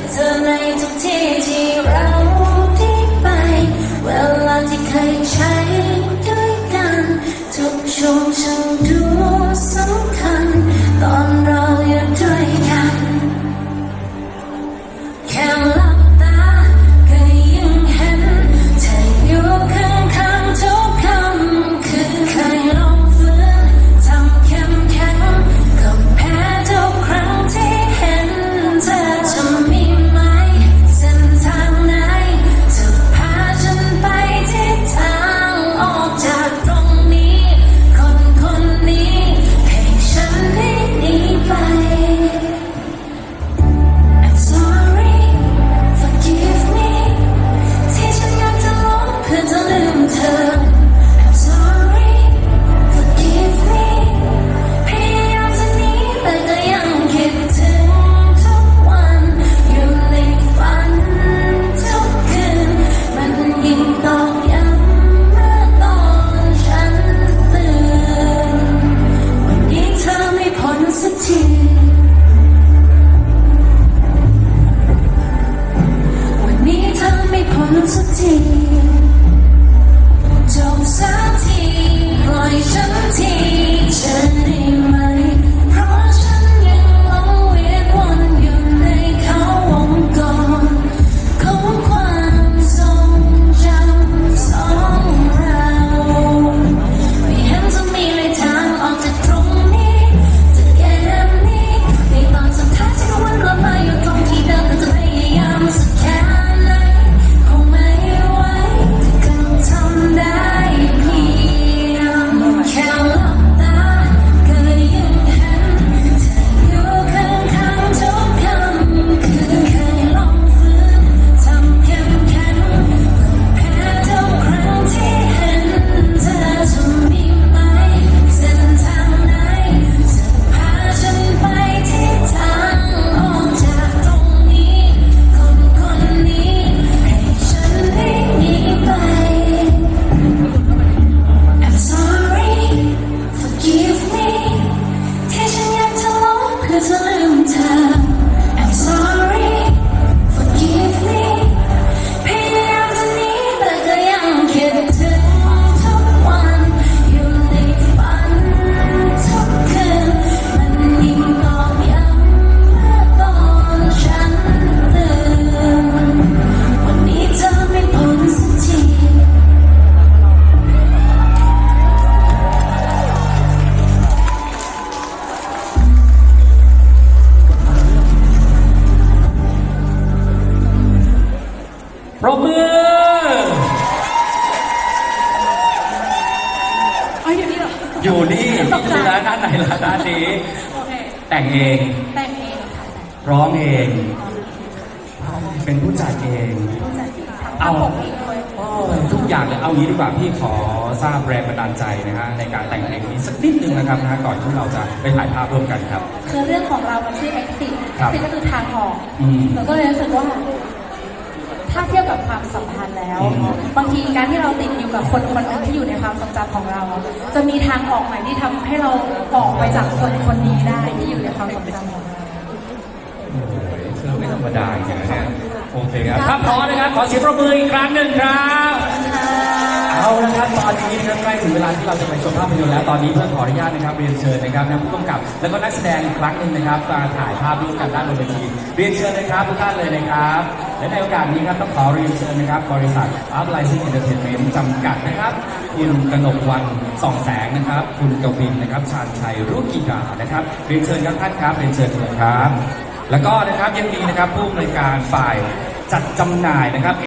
กับเธอในทุกที่ที่เรา ออยู่นี่ที่ชนะด้านไหนล่ะด้านนี้ โอเค แต่งเอง แต่งเองค่ะร้องเอง เป็นผู้จัดเอง ผู้จัดทำเอาทำผมเองด้วยโอ้ยทุกอย่างเลยเอางี้ดีกว่าพี่ขอทราบแรงบันดาลใจนะฮะในการแต่งเพลงนี้สักนิดนึงนะครับนะฮะก่อนที่เราจะไปถ่ายภาพร่วมกันครับ คือเรื่องของเรามันชื่อ exit ครับ exit ก็คือทางออกอืมเราก็เลยรู้สึกว่า ถ้าเทียบกับความสัมพันธ์แล้ว บางทีการที่เราติดอยู่กับคนคนหนึงที่อยู่ในความทรงจำของเรา จะมีทางออกใหม่ที่ทำให้เราออกไปจากคนคนนี้ได้ที่อยู่ในความทรงจำของเรา เธอไม่ธรรมดาจริงๆนะฮะโอเคครับถ้าพร้อมนะครับขอเสียงปรบมืออีกครั้งหนึ่งครับเอาละครับตอนนี้นะครับใกล้ถึงเวลาที่เราจะไปชมภาพยนตร์แล้วตอนนี้เพื่อขออนุญาตนะครับเรียนเชิญนะครับนะผู้กำกับ แล้วก็นักแสดงอีกครั้งหนึ่งนะครับมาถ่ายภาพร่วมกันด้านบนเวทีเรียนเชิญนะครับทุกท่านเลยนะครับ และในโอกาสนี้ครับต้องขอเรียนเชิญนะครับ บริษัทอัพไลซิ่งเอ็นเตอร์เทนเมนต์จำกัดนะครับ คุณกนกวันสองแสงนะครับ คุณกวินนะครับ ชาญชัยรุกิดานะครับ เรียนเชิญครับท่านครับ เรียนเชิญครับ แล้วก็นะครับยังมีนะครับผู้อำนวยการฝ่ายจัดจำหน่ายนะครับ